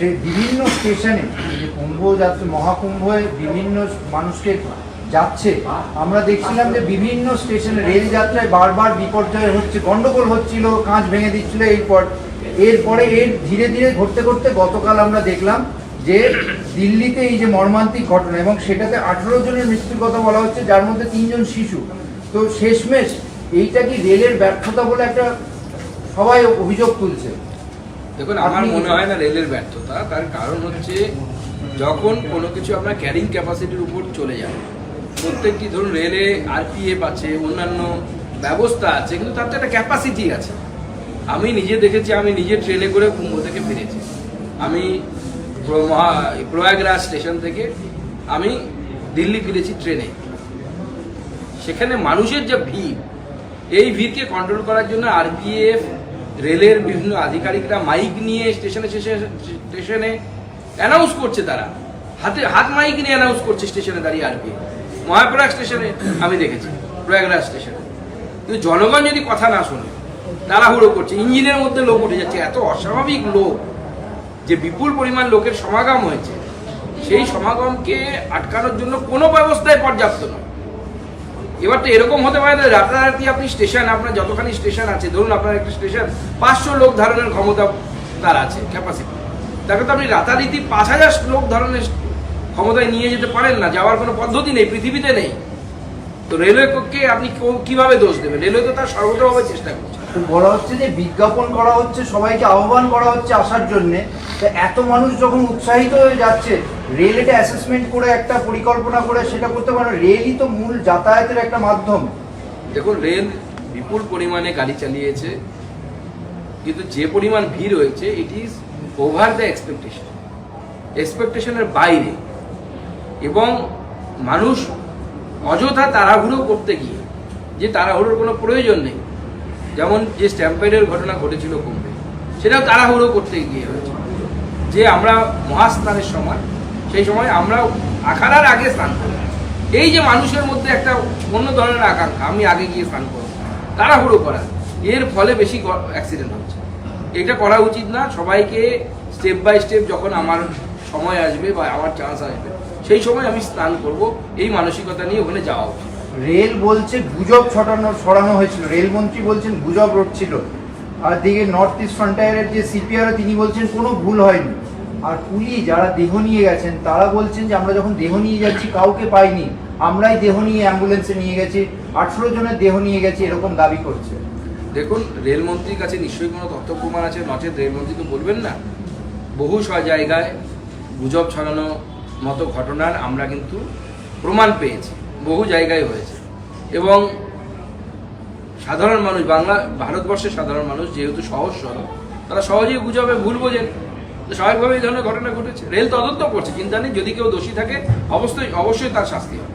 Tray- বিভিন্ন স্টেশনে যে কুম্ভ যাত্রা মহাকুম্ভে বিভিন্ন মানুষকে যাচ্ছে। আমরা দেখছিলাম যে বিভিন্ন স্টেশনে রেল যাত্রায় বারবার বিপর্যয় হচ্ছে, গন্ডগোল হচ্ছিল, কাঁচ ভেঙে দিচ্ছিল এরপর। এরপরে এর ধীরে ধীরে ঘটতে ঘটতে গতকাল আমরা দেখলাম যে দিল্লিতে এই যে মর্মান্তিক ঘটনা এবং সেটাতে আঠেরো জনের মৃত্যুর কথা বলা হচ্ছে, যার মধ্যে তিনজন শিশু। তো শেষমেশ এইটা কি রেলের ব্যর্থতা বলে একটা সবাই অভিযোগ তুলছে? দেখুন আমার মনে হয় না রেলের ব্যর্থতা তার কারণ হচ্ছে যখন কোনো কিছু আপনার ক্যারিং ক্যাপাসিটির উপর চলে যায় প্রত্যেকটি ধরুন রেলে আরপিএফ আছে অন্যান্য ব্যবস্থা আছে কিন্তু তার তো একটা ক্যাপাসিটি আছে। আমি নিজে দেখেছি আমি নিজে ট্রেনে করে কুম্ভ থেকে ফিরেছি। আমি প্রয়াগরাজ স্টেশন থেকে আমি দিল্লি ফিরেছি ট্রেনে। সেখানে মানুষের যে ভিড় এই ভিড়কে কন্ট্রোল করার জন্য আরপিএফ রেলের বিভিন্ন আধিকারিকরা মাইক নিয়ে স্টেশনে, স্টেশনে- অ্যানাউন্স করছে তারা। হাতে, হাত মাইক নিয়ে অ্যানাউন্স করছে স্টেশনে দাঁড়িয়ে আর কি। মহাপ্রয়াগ স্টেশনে, আমি দেখেছি, প্রয়াগরাজ স্টেশনে। কিন্তু জনগণ যদি কথা না শোনে, তাড়াহুড়ো করছে, ইঞ্জিনের মধ্যে লোক উঠে যাচ্ছে, এত অস্বাভাবিক লোক যে বিপুল পরিমাণ লোকের সমাগম হয়েছে। সেই সমাগমকে আটকানোর জন্য কোনো ব্যবস্থায় পর্যাপ্ত নয়। এবার তো এরকম হতে পারে রাতারাতি আপনি স্টেশন আপনার যতখানি স্টেশন আছে, ধরুন আপনার একটা স্টেশন পাঁচশো লোক ধারণের ক্ষমতা তার আছে ক্যাপাসিটি তাকে তো আপনি রাতারাতি পাঁচ হাজার লোক ধারণের ক্ষমতায় নিয়ে যেতে পারেন না, যাওয়ার কোনো পদ্ধতি নেই, পৃথিবীতে নেই। তো রেলওয়ে রেলওয়েকে আপনি কীভাবে দোষ দেবেন রেলওয়ে তো তার সর্বতভাবে চেষ্টা করছে। বলা হচ্ছে যে বিজ্ঞাপন করা হচ্ছে, সবাইকে আহ্বান করা হচ্ছে আসার জন্য। এত মানুষ যখন উৎসাহিত হয়ে যাচ্ছে রেল এটা অ্যাসেসমেন্ট করে একটা পরিকল্পনা করে সেটা করতে পারে। রেলই তো মূল যাতায়াতের একটা মাধ্যম। দেখুন, রেল বিপুল পরিমাণে গাড়ি চালিয়েছে, কিন্তু যে পরিমাণ ভিড় হয়েছে it is over the expectation এক্সপেকটেশনের বাইরে। এবং মানুষ অযথা তাড়াহুড়ো করতে গিয়ে, যে তাড়াহুড়োর কোনো প্রয়োজন নেই। যেমন যে স্ট্যাম্পেডের ঘটনা ঘটেছিল কুম্ভে সেটাও তাড়াহুড়ো করতে গিয়ে হয়েছে। যে আমরা মহাস্থানের সময় সেই সময় আমরা আখাড়ার আগে স্নান করি এই যে মানুষের মধ্যে একটা অন্য ধরনের আকাঙ্ক্ষা, আমি আগে গিয়ে স্নান করব। তাড়াহুড়ো করা। এর ফলে বেশি অ্যাক্সিডেন্ট হচ্ছে। এটা করা উচিত না। সবাইকে স্টেপ বাই স্টেপ যখন আমার সময় আসবে বা আমার চান্স আসবে, সেই সময় আমি স্নান করব। এই মানসিকতা নিয়ে ওখানে যাওয়া উচিত। রেল বলছে গুজব ছড়ানো ছড়ানো হয়েছিল। রেলমন্ত্রী বলছেন গুজব রটছিল। আর দিকে নর্থ ইস্ট ফ্রন্টায়ারের যে সিপিআর তিনি বলছেন কোনো ভুল হয়নি। আর পুলিশ যারা দেহ নিয়ে গেছেন, তারা বলছেন যে আমরা যখন দেহ নিয়ে যাচ্ছি, কাউকে পাইনি। আমরাই দেহ নিয়ে অ্যাম্বুলেন্সে নিয়ে গেছি, আঠেরো জনের দেহ নিয়ে গেছি, এরকম দাবি করছে। দেখুন, রেলমন্ত্রীর কাছে নিশ্চয়ই কোনো তথ্য প্রমাণ আছে, নচেত রেলমন্ত্রী তো বলবেন না। বহু জায়গায় গুজব ছড়ানো মতো ঘটনার আমরা কিন্তু প্রমাণ পেয়েছি, বহু জায়গায় হয়েছে। এবং সাধারণ মানুষ, বাংলা, ভারতবর্ষের সাধারণ মানুষ যেহেতু সহজ সরল, তারা সহজেই গুজবে, ভুল বোঝেন। স্বাভাবিকভাবে এই ধরনের ঘটনা ঘটেছে। রেল তদন্ত করছে চিন্তা নেই যদি কেউ দোষী থাকে, অবশ্যই অবশ্যই তার শাস্তি হবে।